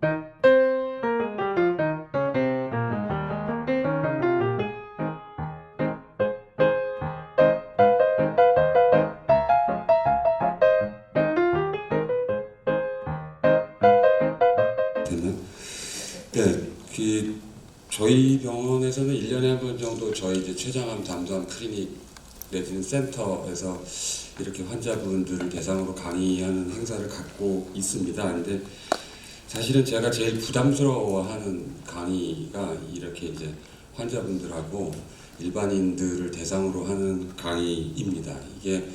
네, 그 저희 병원에서는 1년에 한 번 정도 저희 이제 췌장암 담당 클리닉 내지는 센터에서 이렇게 환자분들을 대상으로 강의하는 행사를 갖고 있습니다. 근데 사실은 제가 제일 부담스러워하는 강의가 이렇게 이제 환자분들하고 일반인들을 대상으로 하는 강의입니다. 이게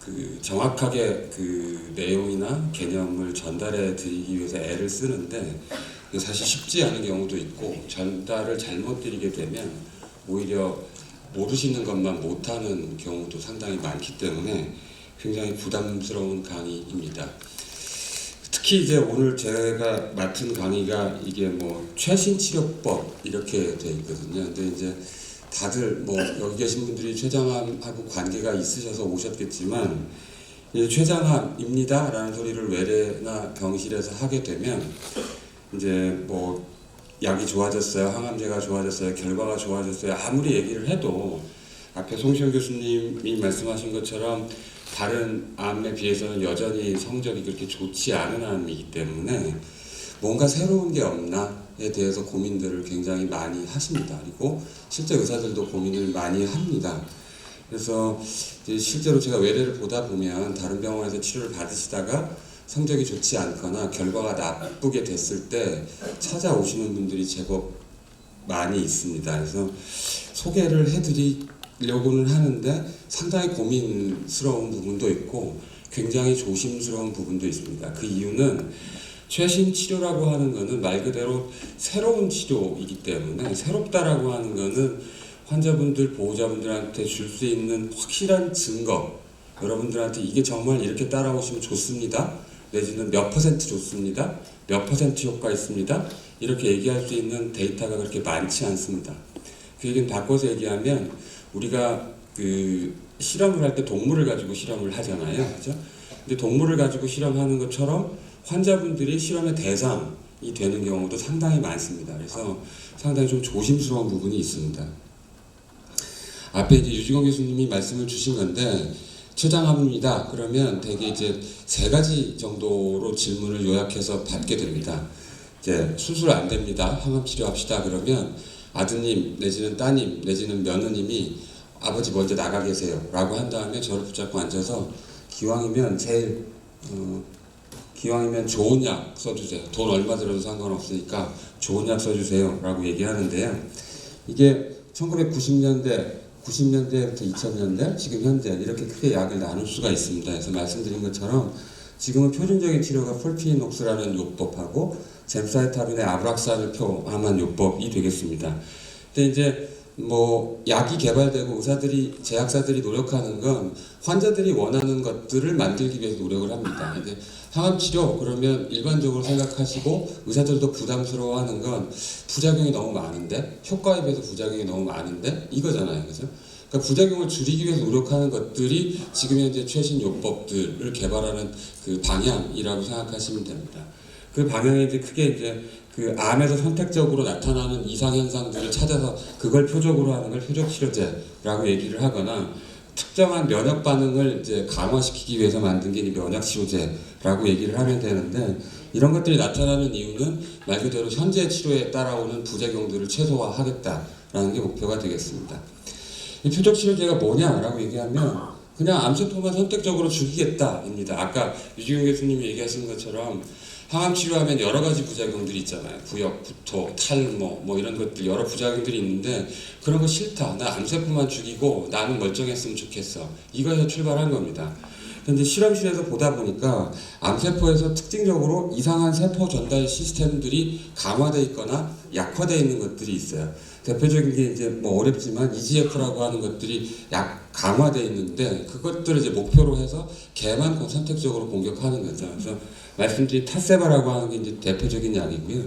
그 정확하게 그 내용이나 개념을 전달해 드리기 위해서 애를 쓰는데 사실 쉽지 않은 경우도 있고 전달을 잘못 드리게 되면 오히려 모르시는 것만 못하는 경우도 상당히 많기 때문에 굉장히 부담스러운 강의입니다. 특히 이제 오늘 제가 맡은 강의가 이게 뭐 최신 치료법 이렇게 돼 있거든요. 근데 이제 다들 뭐 여기 계신 분들이 췌장암하고 관계가 있으셔서 오셨겠지만 이 췌장암입니다라는 소리를 외래나 병실에서 하게 되면 이제 뭐 약이 좋아졌어요, 항암제가 좋아졌어요, 결과가 좋아졌어요 아무리 얘기를 해도 앞에 송시영 교수님이 말씀하신 것처럼 다른 암에 비해서는 여전히 성적이 그렇게 좋지 않은 암이기 때문에 뭔가 새로운 게 없나에 대해서 고민들을 굉장히 많이 하십니다. 그리고 실제 의사들도 고민을 많이 합니다. 그래서 실제로 제가 외래를 보다 보면 다른 병원에서 치료를 받으시다가 성적이 좋지 않거나 결과가 나쁘게 됐을 때 찾아오시는 분들이 제법 많이 있습니다. 그래서 소개를 해드리 려고는 하는데 상당히 고민스러운 부분도 있고 굉장히 조심스러운 부분도 있습니다. 그 이유는 최신 치료라고 하는 것은 말 그대로 새로운 치료이기 때문에 새롭다라고 하는 것은 환자분들 보호자분들한테 줄 수 있는 확실한 증거. 여러분들한테 이게 정말 이렇게 따라오시면 좋습니다. 내지는 몇 퍼센트 좋습니다. 몇 퍼센트 효과 있습니다. 이렇게 얘기할 수 있는 데이터가 그렇게 많지 않습니다. 그 얘기는 바꿔서 얘기하면 우리가 그 실험을 할 때 동물을 가지고 실험을 하잖아요 그죠 근데 동물을 가지고 실험하는 것처럼 환자분들이 실험의 대상이 되는 경우도 상당히 많습니다. 그래서 상당히 좀 조심스러운 부분이 있습니다. 앞에 이제 유지건 교수님이 말씀을 주신 건데 췌장암입니다. 그러면 대개 이제 세 가지 정도로 질문을 요약해서 받게 됩니다. 이제 수술 안 됩니다. 항암 치료합시다. 그러면 아드님 내지는 따님 내지는 며느님이 아버지 먼저 나가 계세요 라고 한 다음에 저를 붙잡고 앉아서 기왕이면 제일 어, 기왕이면 좋은 약 써주세요. 돈 얼마 들어도 상관없으니까 좋은 약 써주세요 라고 얘기하는데요. 이게 1990년대, 90년대부터 2000년대, 지금 현재 이렇게 크게 약을 나눌 수가 있습니다. 그래서 말씀드린 것처럼 지금은 표준적인 치료가 폴피녹스라는 요법하고 젠사이타빈의 아브락산을 표함한 요법이 되겠습니다. 근데 이제 뭐 약이 개발되고 의사들이 제약사들이 노력하는 건 환자들이 원하는 것들을 만들기 위해서 노력을 합니다. 근데 항암 치료 그러면 일반적으로 생각하시고 의사들도 부담스러워하는 건 부작용이 너무 많은데 효과에 비해서 부작용이 너무 많은데 이거잖아요, 그죠? 그러니까 부작용을 줄이기 위해서 노력하는 것들이 지금 현재 최신 요법들을 개발하는 그 방향이라고 생각하시면 됩니다. 그 방향이 이제 크게 이제 그 암에서 선택적으로 나타나는 이상 현상들을 찾아서 그걸 표적으로 하는 걸 표적 치료제라고 얘기를 하거나 특정한 면역 반응을 이제 강화시키기 위해서 만든 게 면역 치료제라고 얘기를 하면 되는데 이런 것들이 나타나는 이유는 말 그대로 현재 치료에 따라오는 부작용들을 최소화하겠다라는 게 목표가 되겠습니다. 이 표적 치료제가 뭐냐라고 얘기하면 그냥 암세포만 선택적으로 죽이겠다입니다. 아까 유지경 교수님이 얘기하신 것처럼 항암 치료하면 여러 가지 부작용들이 있잖아요. 부역, 구토, 탈모 뭐 이런 것들 여러 부작용들이 있는데 그런 거 싫다. 나 암세포만 죽이고 나는 멀쩡했으면 좋겠어. 이거에서 출발한 겁니다. 근데 실험실에서 보다 보니까 암세포에서 특징적으로 이상한 세포 전달 시스템들이 강화되어 있거나 약화되어 있는 것들이 있어요. 대표적인 게 이제 뭐 어렵지만 EGF라고 하는 것들이 약 강화되어 있는데 그것들을 이제 목표로 해서 개만 선택적으로 공격하는 거죠. 그래서 말씀드린 타세바라고 하는 게 이제 대표적인 약이고요.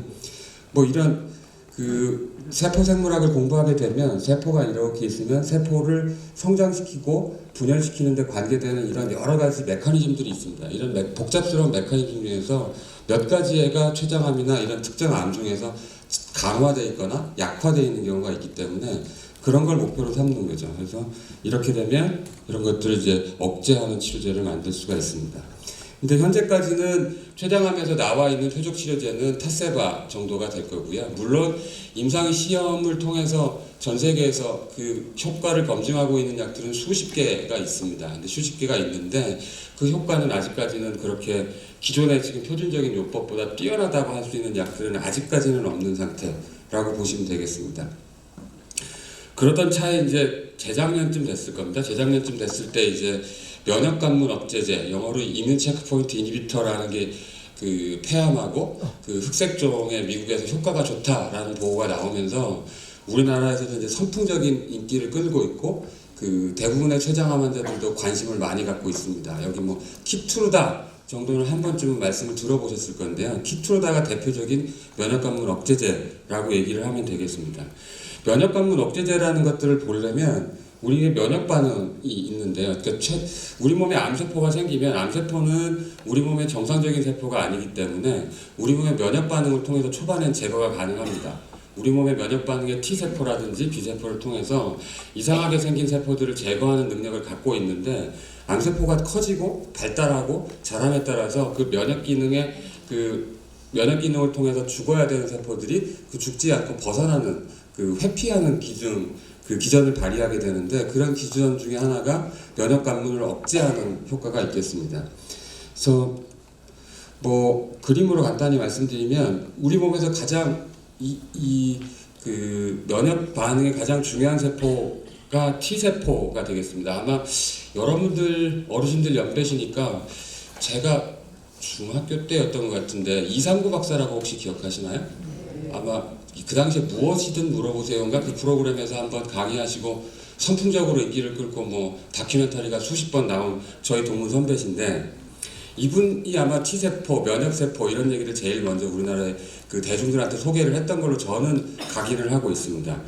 뭐 이런 그 세포 생물학을 공부하게 되면 세포가 이렇게 있으면 세포를 성장시키고 분열시키는데 관계되는 이런 여러 가지 메커니즘들이 있습니다. 이런 메- 복잡스러운 메커니즘 중에서 몇 가지 애가 췌장암이나 이런 특정 암 중에서 강화되어 있거나 약화되어 있는 경우가 있기 때문에 그런 걸 목표로 삼는 거죠. 그래서 이렇게 되면 이런 것들을 이제 억제하는 치료제를 만들 수가 있습니다. 근데 현재까지는 췌장암에서 나와 있는 표적 치료제는 타세바 정도가 될 거고요. 물론 임상 시험을 통해서 전 세계에서 그 효과를 검증하고 있는 약들은 수십 개가 있습니다. 근데 수십 개가 있는데 그 효과는 아직까지는 그렇게 기존의 지금 표준적인 요법보다 뛰어나다고 할 수 있는 약들은 아직까지는 없는 상태라고 보시면 되겠습니다. 그러던 차에 이제 재작년쯤 됐을 겁니다. 재작년쯤 됐을 때 이제 면역 관문 억제제, 영어로 이뮤 체크 포인트 이니비터라는 게 그 폐암하고 그 흑색종의 미국에서 효과가 좋다라는 보고가 나오면서 우리나라에서도 이제 선풍적인 인기를 끌고 있고 그 대부분의 췌장암 환자들도 관심을 많이 갖고 있습니다. 여기 뭐 키투르다 정도는 한 번쯤은 말씀을 들어보셨을 건데요. 키투르다가 대표적인 면역관문 억제제라고 얘기를 하면 되겠습니다. 면역관문 억제제라는 것들을 보려면 우리의 면역 반응이 있는데요. 그러니까 최, 우리 몸에 암세포가 생기면 암세포는 우리 몸의 정상적인 세포가 아니기 때문에 우리 몸의 면역 반응을 통해서 초반엔 제거가 가능합니다. 우리 몸의 면역 반응의 T세포라든지 B세포를 통해서 이상하게 생긴 세포들을 제거하는 능력을 갖고 있는데 암세포가 커지고 발달하고 자람에 따라서 그 면역 기능의 그 면역 기능을 통해서 죽어야 되는 세포들이 그 죽지 않고 벗어나는 그 회피하는 기능 그 기전을 발휘하게 되는데 그런 기전 중에 하나가 면역 관문을 억제하는 효과가 있겠습니다. 그래서 뭐 그림으로 간단히 말씀드리면 우리 몸에서 가장 이그 면역 반응의 가장 중요한 세포 가 T 세포가 되겠습니다. 아마 여러분들 어르신들 연배시니까 제가 중학교 때였던 것 같은데 이상구 박사라고 혹시 기억하시나요? 아마 그 당시에 무엇이든 물어보세요인가 그 프로그램에서 한번 강의하시고 선풍적으로 인기를 끌고 뭐 다큐멘터리가 수십 번 나온 저희 동문 선배신데 이분이 아마 T세포, 면역세포 이런 얘기를 제일 먼저 우리나라의 그 대중들한테 소개를 했던 걸로 저는 각인을 하고 있습니다.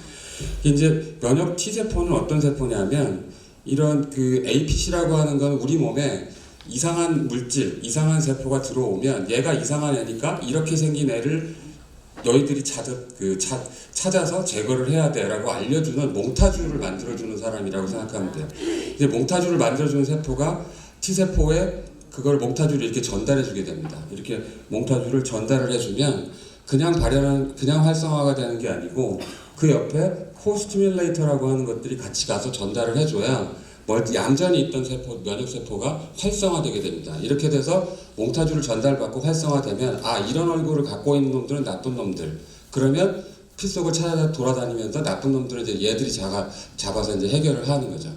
이제 면역 T세포는 어떤 세포냐면 이런 그 APC라고 하는 건 우리 몸에 이상한 물질, 이상한 세포가 들어오면 얘가 이상한 애니까 이렇게 생긴 애를 너희들이 찾아, 그 찾, 찾아서 제거를 해야 돼라고 알려주는 몽타주를 만들어주는 사람이라고 생각하면 돼요. 이제 몽타주를 만들어주는 세포가 T세포에 그걸 몽타주를 이렇게 전달해주게 됩니다. 이렇게 몽타주를 전달을 해주면 그냥 발현한, 그냥 활성화가 되는 게 아니고 그 옆에 코스티뮬레이터라고 하는 것들이 같이 가서 전달을 해줘야 얌전히 있던 세포 면역 세포가 활성화되게 됩니다. 이렇게 돼서 몽타주를 전달받고 활성화되면 아 이런 얼굴을 갖고 있는 놈들은 나쁜 놈들. 그러면 피 속을 찾아 돌아다니면서 나쁜 놈들은 이제 얘들이 잡아 잡아서 이제 해결을 하는 거죠.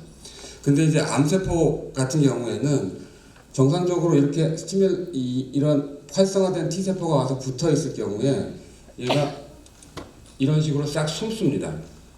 근데 이제 암세포 같은 경우에는 정상적으로 이렇게 스티뮬 이, 이런 활성화된 T 세포가 와서 붙어 있을 경우에 얘가 이런 식으로 싹 숨습니다.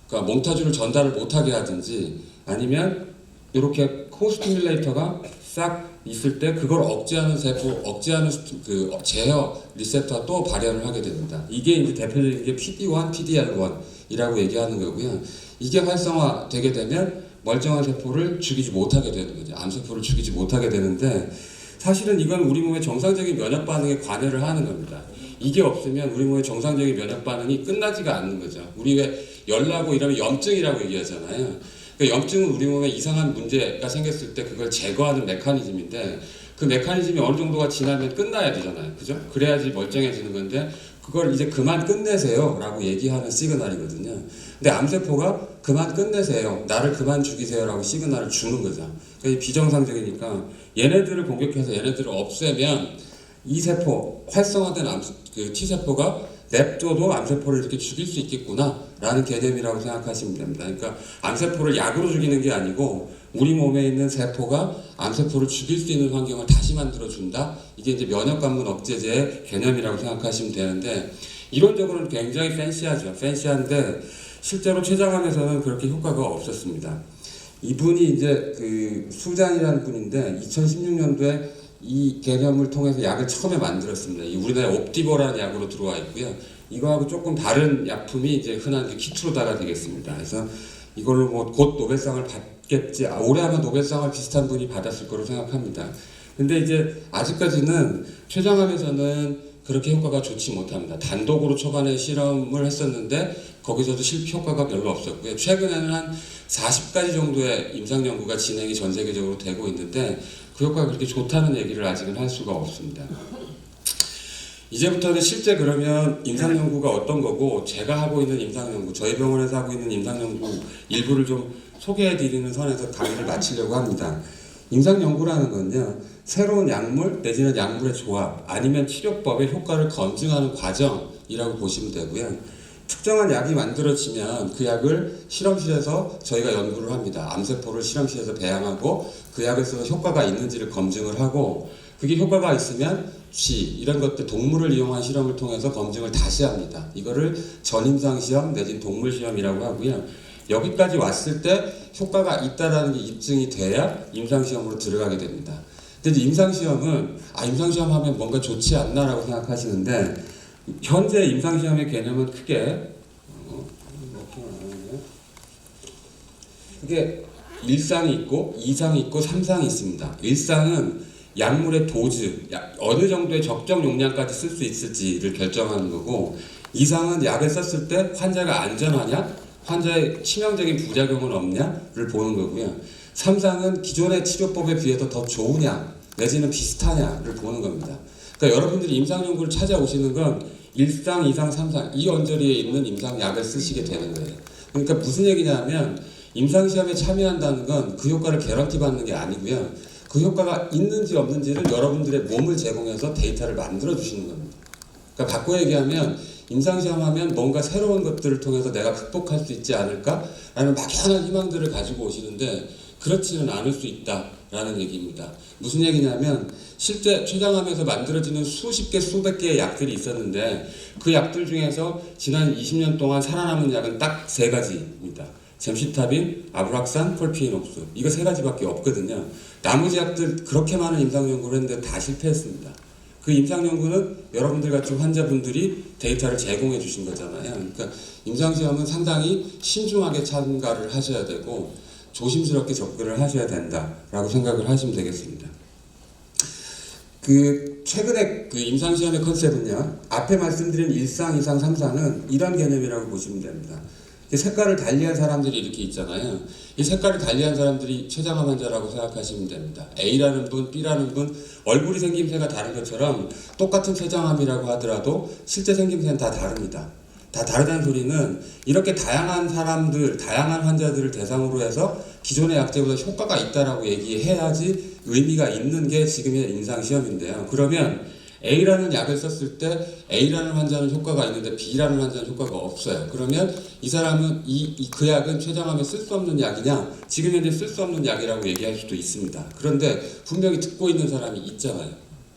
그러니까 몽타주를 전달을 못하게 하든지 아니면 이렇게 코스티뮬레이터가 싹 있을 때 그걸 억제하는 세포, 억제하는 그 제어 리셉터가 또 발현을 하게 됩니다. 이게 이제 대표적인 게 PD1, PDL1이라고 얘기하는 거고요. 이게 활성화 되게 되면 멀쩡한 세포를 죽이지 못하게 되는 거죠. 암세포를 죽이지 못하게 되는데 사실은 이건 우리 몸의 정상적인 면역 반응에 관여를 하는 겁니다. 이게 없으면 우리 몸의 정상적인 면역 반응이 끝나지가 않는 거죠. 우리 왜 열나고 이러면 염증이라고 얘기하잖아요. 그 염증은 우리 몸에 이상한 문제가 생겼을 때 그걸 제거하는 메커니즘인데 그 메커니즘이 어느 정도가 지나면 끝나야 되잖아요. 그죠? 그래야지 멀쩡해지는 건데 그걸 이제 그만 끝내세요 라고 얘기하는 시그널이거든요. 근데 암세포가 그만 끝내세요. 나를 그만 죽이세요 라고 시그널을 주는 거죠. 그러니까 비정상적이니까 얘네들을 공격해서 얘네들을 없애면 이 세포, 활성화된 암, 그 T세포가 냅둬도 암세포를 이렇게 죽일 수 있겠구나 라는 개념이라고 생각하시면 됩니다. 그러니까 암세포를 약으로 죽이는 게 아니고 우리 몸에 있는 세포가 암세포를 죽일 수 있는 환경을 다시 만들어준다. 이게 이제 면역관문 억제제의 개념이라고 생각하시면 되는데 이론적으로는 굉장히 팬시하죠. 팬시한데 실제로 췌장암에서는 그렇게 효과가 없었습니다. 이분이 이제 그 수잔이라는 분인데 2016년도에 이 개념을 통해서 약을 처음에 만들었습니다. 이 우리나라에 옵티보라는 약으로 들어와 있고요. 이거하고 조금 다른 약품이 이제 흔한 그 키트로다가 되겠습니다. 그래서 이걸로 뭐 곧 노벨상을 받겠지. 아, 올해 아마 노벨상을 비슷한 분이 받았을 거로 생각합니다. 근데 이제 아직까지는 췌장암에서는 그렇게 효과가 좋지 못합니다. 단독으로 초반에 실험을 했었는데 거기서도 실패 효과가 별로 없었고요. 최근에는 한 40가지 정도의 임상 연구가 진행이 전 세계적으로 되고 있는데 그 효과가 그렇게 좋다는 얘기를 아직은 할 수가 없습니다. 이제부터는 실제 그러면 임상 연구가 어떤 거고 제가 하고 있는 임상 연구, 저희 병원에서 하고 있는 임상 연구 일부를 좀 소개해 드리는 선에서 강의를 마치려고 합니다. 임상 연구라는 건요. 새로운 약물 내지는 약물의 조합 아니면 치료법의 효과를 검증하는 과정이라고 보시면 되고요. 특정한 약이 만들어지면 그 약을 실험실에서 저희가 연구를 합니다. 암세포를 실험실에서 배양하고 그 약을 써서 효과가 있는지를 검증을 하고 그게 효과가 있으면 쥐 이런 것들 동물을 이용한 실험을 통해서 검증을 다시 합니다. 이거를 전임상 시험 내지는 동물 시험이라고 하고요. 여기까지 왔을 때 효과가 있다라는 게 입증이 돼야 임상 시험으로 들어가게 됩니다. 근데 임상 시험은 아 임상 시험 하면 뭔가 좋지 않나라고 생각하시는데 현재 임상 시험의 개념은 크게 어, 나오네요. 그게 일상이 있고 이상이 있고 삼상이 있습니다. 일상은 약물의 도즈, 약- 어느 정도의 적정 용량까지 쓸 수 있을지를 결정하는 거고 이상은 약을 썼을 때 환자가 안전하냐, 환자의 치명적인 부작용은 없냐를 보는 거고요. 삼상은 기존의 치료법에 비해서 더 좋으냐, 내지는 비슷하냐를 보는 겁니다. 그러니까 여러분들이 임상 연구를 찾아오시는 건 일상, 이상, 삼상 이 언저리에 있는 임상 약을 쓰시게 되는 거예요. 그러니까 무슨 얘기냐면 임상 시험에 참여한다는 건 그 효과를 개런티 받는 게 아니고요. 그 효과가 있는지 없는지를 여러분들의 몸을 제공해서 데이터를 만들어 주시는 겁니다. 그러니까 바꿔 얘기하면 임상 시험하면 뭔가 새로운 것들을 통해서 내가 극복할 수 있지 않을까라는 막연한 희망들을 가지고 오시는데 그렇지는 않을 수 있다 라는 얘기입니다. 무슨 얘기냐면 실제 췌장암에서 만들어지는 수십 개 수백 개의 약들이 있었는데 그 약들 중에서 지난 20년 동안 살아남은 약은 딱 세 가지입니다. 잼시타빈, 아브락산, 폴피인옥스 이거 세 가지밖에 없거든요. 나머지 약들 그렇게 많은 임상 연구를 했는데 다 실패했습니다. 그 임상 연구는 여러분들 같은 환자분들이 데이터를 제공해 주신 거잖아요. 그러니까 임상 시험은 상당히 신중하게 참가를 하셔야 되고 조심스럽게 접근을 하셔야 된다라고 생각을 하시면 되겠습니다. 그 최근에 그 임상 시험의 컨셉은요. 앞에 말씀드린 일상, 이상, 삼상은 이런 개념이라고 보시면 됩니다. 이 색깔을 달리한 사람들이 이렇게 있잖아요. 이 색깔을 달리한 사람들이 췌장암 환자라고 생각하시면 됩니다. A라는 분, B라는 분 얼굴이 생김새가 다른 것처럼 똑같은 췌장암이라고 하더라도 실제 생김새는 다 다릅니다. 다 다르다는 소리는 이렇게 다양한 사람들, 다양한 환자들을 대상으로 해서 기존의 약제보다 효과가 있다라고 얘기해야지 의미가 있는 게 지금의 임상 시험인데요. 그러면 A라는 약을 썼을 때 A라는 환자는 효과가 있는데 B라는 환자는 효과가 없어요. 그러면 이 사람은 이그 약은 췌장암에 쓸 수 없는 약이냐? 지금 현재 쓸 수 없는 약이라고 얘기할 수도 있습니다. 그런데 분명히 듣고 있는 사람이 있잖아요.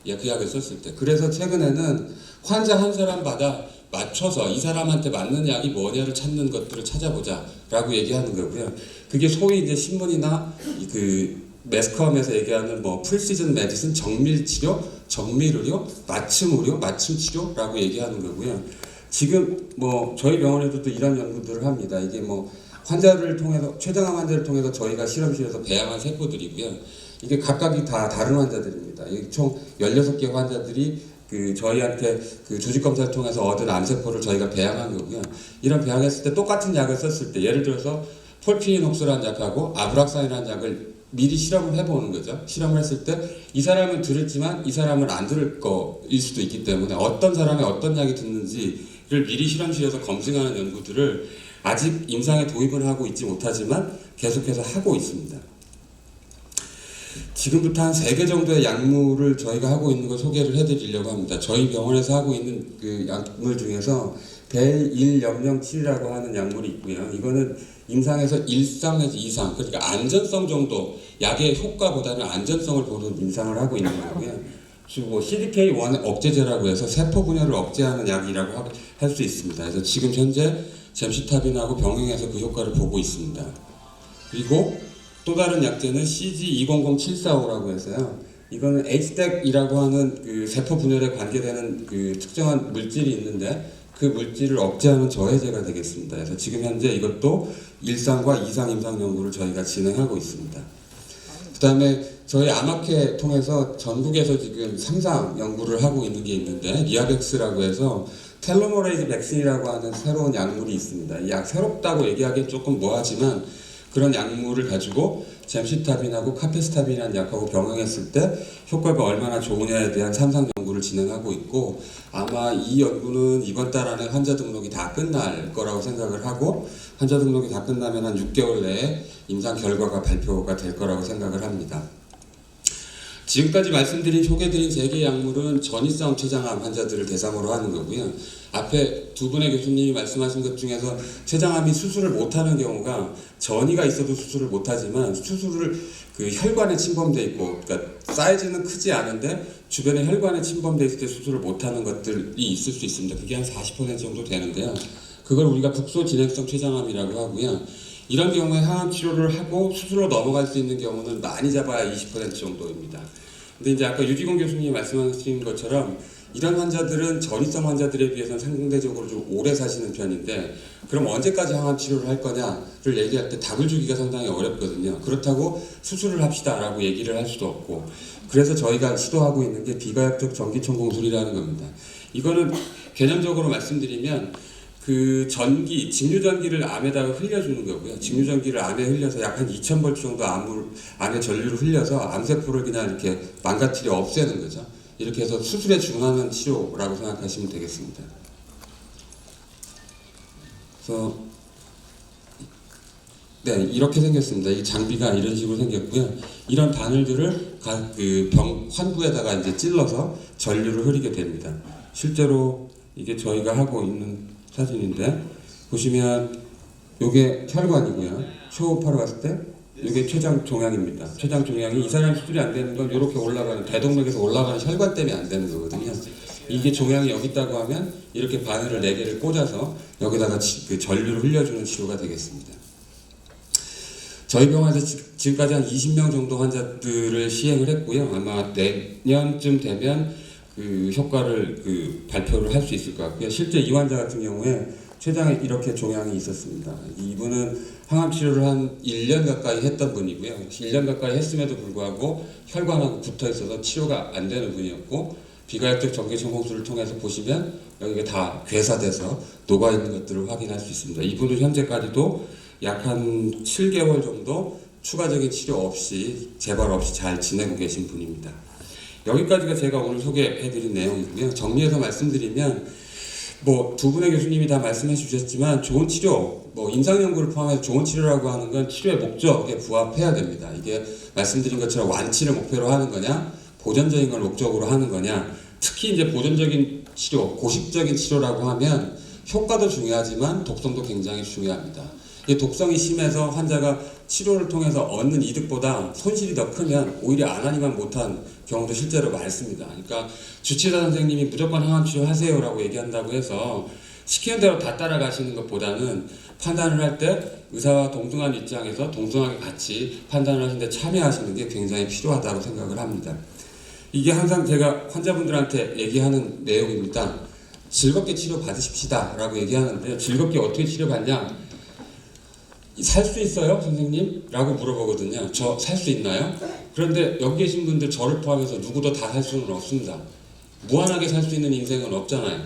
예, 그 약을 썼을 때. 그래서 최근에는 환자 한 사람마다 맞춰서 이 사람한테 맞는 약이 뭐냐를 찾는 것들을 찾아보자라고 얘기하는 거고요. 그게 소위 이제 신문이나 이그 매스컴에서 얘기하는 뭐 풀시즌 메디슨 정밀 치료, 정밀 의료, 맞춤 의료, 맞춤 치료라고 얘기하는 거고요. 지금 뭐 저희 병원에도 또 이런 연구들을 합니다. 이게 뭐 환자를 통해서 췌장암 환자를 통해서 저희가 실험실에서 배양한 세포들이고요. 이게 각각이 다 다른 환자들입니다. 이총 16개 환자들이 그 저희한테 그 조직 검사를 통해서 얻은 암세포를 저희가 배양한 거고요. 이런 배양했을 때 똑같은 약을 썼을 때 예를 들어서 폴피인옥스라는 약하고 아브락산이라는 약을 미리 실험을 해보는 거죠. 실험을 했을 때 이 사람은 들었지만 이 사람은 안 들을 거일 수도 있기 때문에 어떤 사람이 어떤 약이 듣는지를 미리 실험실에서 검증하는 연구들을 아직 임상에 도입을 하고 있지 못하지만 계속해서 하고 있습니다. 지금부터 한 세 개 정도의 약물을 저희가 하고 있는 걸 소개를 해드리려고 합니다. 저희 병원에서 하고 있는 그 약물 중에서 벨1007이라고 하는 약물이 있고요. 이거는 임상에서 1상에서 2상, 그러니까 안전성 정도, 약의 효과보다는 안전성을 보는 임상을 하고 있는 거고요. 그리고 뭐 CDK1 억제제라고 해서 세포 분열을 억제하는 약이라고 할 수 있습니다. 그래서 지금 현재 잼시타빈하고 병행해서 그 효과를 보고 있습니다. 그리고 또 다른 약제는 CG200745라고 해서요. 이거는 HDAC이라고 하는 그 세포 분열에 관계되는 그 특정한 물질이 있는데 그 물질을 억제하는 저해제가 되겠습니다. 그래서 지금 현재 이것도 일상과 이상 임상 연구를 저희가 진행하고 있습니다. 그 다음에 저희 아마케 통해서 전국에서 지금 삼상 연구를 하고 있는 게 있는데 리아백스라고 해서 텔로모레이즈 백신이라고 하는 새로운 약물이 있습니다. 이 약 새롭다고 얘기하기엔 조금 뭐하지만 그런 약물을 가지고 잼시타빈하고 카페스타빈이라는 약하고 병행했을 때 효과가 얼마나 좋으냐에 대한 삼상 연구를 진행하고 있고 아마 이 연구는 이번 달 안에 환자 등록이 다 끝날 거라고 생각을 하고 환자 등록이 다 끝나면 한 6개월 내에 임상 결과가 발표가 될 거라고 생각을 합니다. 지금까지 말씀드린 소개드린 세 개의 약물은 전이성 췌장암 환자들을 대상으로 하는 거고요. 앞에 두 분의 교수님이 말씀하신 것 중에서 췌장암이 수술을 못하는 경우가 전이가 있어도 수술을 못하지만 수술을 그 혈관에 침범돼 있고 그러니까 사이즈는 크지 않은데 주변에 혈관에 침범돼 있을 때 수술을 못하는 것들이 있을 수 있습니다. 그게 한 40% 정도 되는데요. 그걸 우리가 국소 진행성 췌장암이라고 하고요. 이런 경우에 항암 치료를 하고 수술로 넘어갈 수 있는 경우는 많이 잡아야 20% 정도입니다. 근데 이제 아까 유기공 교수님이 말씀하신 것처럼 이런 환자들은 전이성 환자들에 비해서는 상대적으로 좀 오래 사시는 편인데 그럼 언제까지 항암 치료를 할 거냐를 얘기할 때 답을 주기가 상당히 어렵거든요. 그렇다고 수술을 합시다라고 얘기를 할 수도 없고 그래서 저희가 시도하고 있는 게 비가역적 전기천공술이라는 겁니다. 이거는 개념적으로 말씀드리면 그 전기, 직류전기를 암에다가 흘려주는 거고요. 직류전기를 암에 흘려서 약 한 2,000볼트 정도 암을, 암에 전류를 흘려서 암세포를 그냥 이렇게 망가뜨려 없애는 거죠. 이렇게 해서 수술에 준하는 치료라고 생각하시면 되겠습니다. 그래서 네 이렇게 생겼습니다. 이 장비가 이런 식으로 생겼고요. 이런 바늘들을 가- 그 병, 환부에다가 이제 찔러서 전류를 흐리게 됩니다. 실제로 이게 저희가 하고 있는 사진인데 보시면 요게 혈관이고요. 초음파로 봤을 때 이게 췌장 종양입니다. 췌장 종양이 이 사람 수술이 안 되는 건 이렇게 올라가는 대동맥에서 올라가는 혈관 때문에 안 되는 거거든요. 이게 종양이 여기 있다고 하면 이렇게 바늘을 네 개를 꽂아서 여기다가 치- 그 전류를 흘려주는 치료가 되겠습니다. 저희 병원에서 지- 지금까지 한 20명 정도 환자들을 시행을 했고요. 아마 내년쯤 되면 그 효과를 그 발표를 할 수 있을 것 같고요. 실제 이 환자 같은 경우에 췌장에 이렇게 종양이 있었습니다. 이분은 항암 치료를 한 1년 가까이 했던 분이고요. 1년 가까이 했음에도 불구하고 혈관하고 붙어 있어서 치료가 안 되는 분이었고 비가역적 전기천공술을 통해서 보시면 여기가 다 괴사돼서 녹아 있는 것들을 확인할 수 있습니다. 이분은 현재까지도 약 한 7개월 정도 추가적인 치료 없이 재발 없이 잘 지내고 계신 분입니다. 여기까지가 제가 오늘 소개해드린 내용이고요. 정리해서 말씀드리면 뭐 두 분의 교수님이 다 말씀해 주셨지만 좋은 치료, 뭐 임상 연구를 포함해서 좋은 치료라고 하는 건 치료의 목적에 부합해야 됩니다. 이게 말씀드린 것처럼 완치를 목표로 하는 거냐, 보존적인 걸 목적으로 하는 거냐. 특히 이제 보존적인 치료, 고식적인 치료라고 하면 효과도 중요하지만 독성도 굉장히 중요합니다. 이 독성이 심해서 환자가 치료를 통해서 얻는 이득보다 손실이 더 크면 오히려 안 하니만 못한 경우도 실제로 많습니다. 그러니까 주치의사 선생님이 무조건 항암 치료 하세요라고 얘기한다고 해서 시키는 대로 다 따라가시는 것보다는 판단을 할 때 의사와 동등한 입장에서 동등하게 같이 판단을 하시는데 참여하시는 게 굉장히 필요하다고 생각을 합니다. 이게 항상 제가 환자분들한테 얘기하는 내용입니다. 즐겁게 치료 받으십시다 라고 얘기하는데 즐겁게 어떻게 치료 받냐? 살 수 있어요, 선생님? 라고 물어보거든요. 저 살 수 있나요? 그런데 여기 계신 분들 저를 포함해서 누구도 다 살 수는 없습니다. 무한하게 살 수 있는 인생은 없잖아요.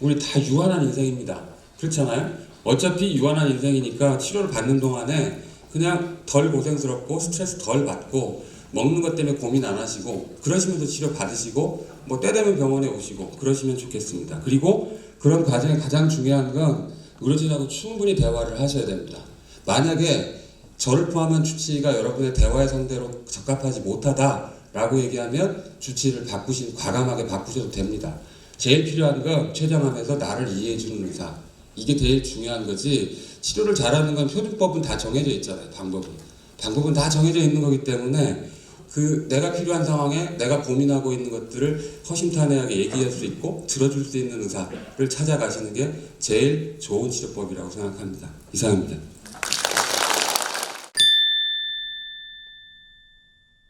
우리 다 유한한 인생입니다. 그렇잖아요? 어차피 유한한 인생이니까 치료를 받는 동안에 그냥 덜 고생스럽고 스트레스 덜 받고 먹는 것 때문에 고민 안 하시고 그러시면서 치료 받으시고 뭐 때 되면 병원에 오시고 그러시면 좋겠습니다. 그리고 그런 과정에 가장 중요한 건 의료진하고 충분히 대화를 하셔야 됩니다. 만약에 저를 포함한 주치의가 여러분의 대화의 상대로 적합하지 못하다라고 얘기하면 주치의를 바꾸신 과감하게 바꾸셔도 됩니다. 제일 필요한 건 최저함에서 나를 이해해주는 의사 이게 제일 중요한 거지 치료를 잘하는 건 표준법은 다 정해져 있잖아요 방법은 방법은 다 정해져 있는 거기 때문에 그 내가 필요한 상황에 내가 고민하고 있는 것들을 허심탄회하게 얘기할 수 있고 들어줄 수 있는 의사를 찾아가시는 게 제일 좋은 치료법이라고 생각합니다 이상입니다.